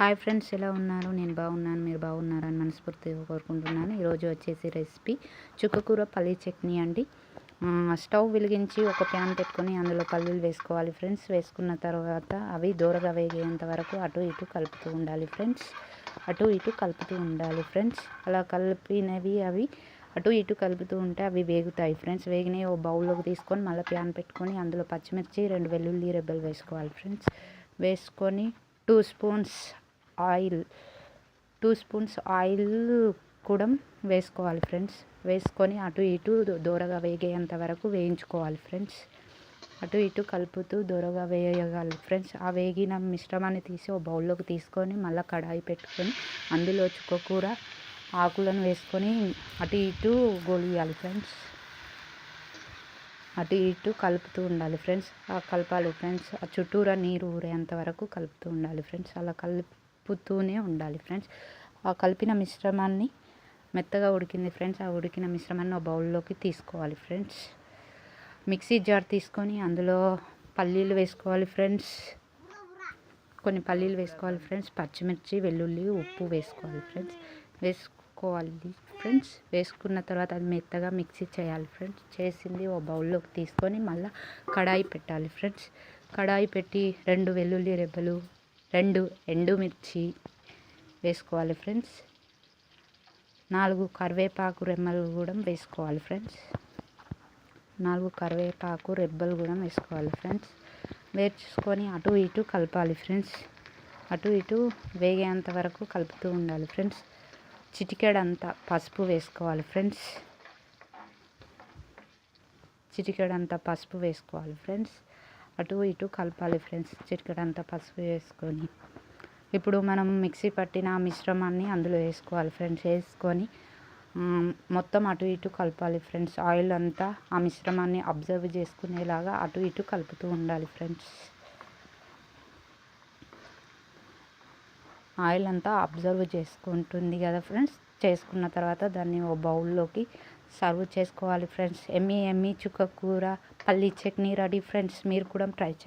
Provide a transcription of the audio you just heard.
Hi friends ఎలా ఉన్నారు? నేను బాగున్నాను మీరు బాగున్నారని మనస్ఫూర్తిగా కోరుకుంటున్నాను. ఈరోజు వచ్చేసి రెసిపీ చుక్కకూర పల్లీ చట్నీ అండి. స్టవ్ వెలిగించి ఒక ప్యాన్ పెట్టుకొని అందులో పల్లీలు వేసుకోవాలి ఫ్రెండ్స్. వేసుకున్న తర్వాత అవి దూరగా వేగేంత వరకు అటు ఇటు కలుపుతూ ఉండాలి ఫ్రెండ్స్. అటు ఇటు కలుపుతూ ఉండాలి ఫ్రెండ్స్. అలా కలిపినవి అవి అటు ఇటు కలుపుతూ ఉంటే అవి వేగుతాయి ఫ్రెండ్స్. వేగినవి ఓ బౌల్లోకి తీసుకొని మళ్ళీ ప్యాన్ పెట్టుకొని అందులో పచ్చిమిర్చి రెండు వెల్లుల్లి రెబ్బలు వేసుకోవాలి ఫ్రెండ్స్. వేసుకొని two spoons oil two spoons oil కూడా వేసుకోవాలి ఫ్రెండ్స్. వేసుకొని అటు ఇటు దూరగా వేగేంత వరకు వేయించుకోవాలి ఫ్రెండ్స్. అటు ఇటు కలుపుతూ దూరగా వేయగలి ఫ్రెండ్స్. ఆ వేగిన మిశ్రమాన్ని తీసి ఓ బౌల్లోకి తీసుకొని మళ్ళీ కడాయి పెట్టుకొని అందులో చుక్కకూర ఆకులను వేసుకొని అటు ఇటు గోలియాలి ఫ్రెండ్స్. అటు ఇటు కలుపుతూ ఉండాలి ఫ్రెండ్స్. ఆ కలపాలి ఫ్రెండ్స్. ఆ చుట్టూరా నీరు ఊరేంత వరకు కలుపుతూ ఉండాలి ఫ్రెండ్స్. అలా కలుపుతూనే ఉండాలి ఫ్రెండ్స్. ఆ కలిపిన మిశ్రమాన్ని మెత్తగా ఉడికింది ఫ్రెండ్స్. ఆ ఉడికిన మిశ్రమాన్ని ఒక బౌల్లోకి తీసుకోవాలి ఫ్రెండ్స్. మిక్సీ జార్ తీసుకొని అందులో పల్లీలు వేసుకోవాలి ఫ్రెండ్స్. కొన్ని పల్లీలు వేసుకోవాలి ఫ్రెండ్స్. పచ్చిమిర్చి వెల్లుల్లి ఉప్పు వేసుకోవాలి ఫ్రెండ్స్. వేసుకోవాలి ఫ్రెండ్స్. వేసుకున్న తర్వాత అది మెత్తగా మిక్సీ చేయాలి ఫ్రెండ్స్. చేసింది ఓ బౌల్లోకి తీసుకొని మళ్ళీ కడాయి పెట్టాలి ఫ్రెండ్స్. కడాయి పెట్టి రెండు వెల్లుల్లి రెబ్బలు రెండు ఎండుమిర్చి వేసుకోవాలి ఫ్రెండ్స్. నాలుగు కరివేపాకు రెమ్మలు కూడా వేసుకోవాలి ఫ్రెండ్స్. నాలుగు కరివేపాకు రెబ్బలు కూడా వేసుకోవాలి ఫ్రెండ్స్. వేర్చుకొని అటు ఇటు కలపాలి ఫ్రెండ్స్. అటు ఇటు వేగేంత వరకు కలుపుతూ ఉండాలి ఫ్రెండ్స్. చిటికెడంతా పసుపు వేసుకోవాలి ఫ్రెండ్స్. చిటికెడంతా పసుపు వేసుకోవాలి ఫ్రెండ్స్. అటు ఇటు కలపాలి ఫ్రెండ్స్ చిటికడంతా పసుపు వేసుకొని. ఇప్పుడు మనం మిక్సీ పట్టిన మిశ్రమాన్ని అందులో వేసుకోవాలి ఫ్రెండ్స్ వేసుకొని మొత్తం అటు ఇటు కలపాలి ఫ్రెండ్స్. ఆయిల్ అంతా ఆ మిశ్రమాన్ని అబ్జర్వ్ చేసుకునేలాగా అటు ఇటు కలుపుతూ ఉండాలి ఫ్రెండ్స్. ఆయిల్ అంతా అబ్జర్వ్ చేసుకుంటుంది కదా ఫ్రెండ్స్. చేసుకున్న తర్వాత దాన్ని ఓ బౌల్లోకి సర్వ్ చేసుకోవాలి ఫ్రెండ్స్. ఎమ్మి ఎమ్మి చుక్క కూర పల్లీ చట్నీ రెడీ ఫ్రెండ్స్. మీరు కూడా ట్రై చేయండి.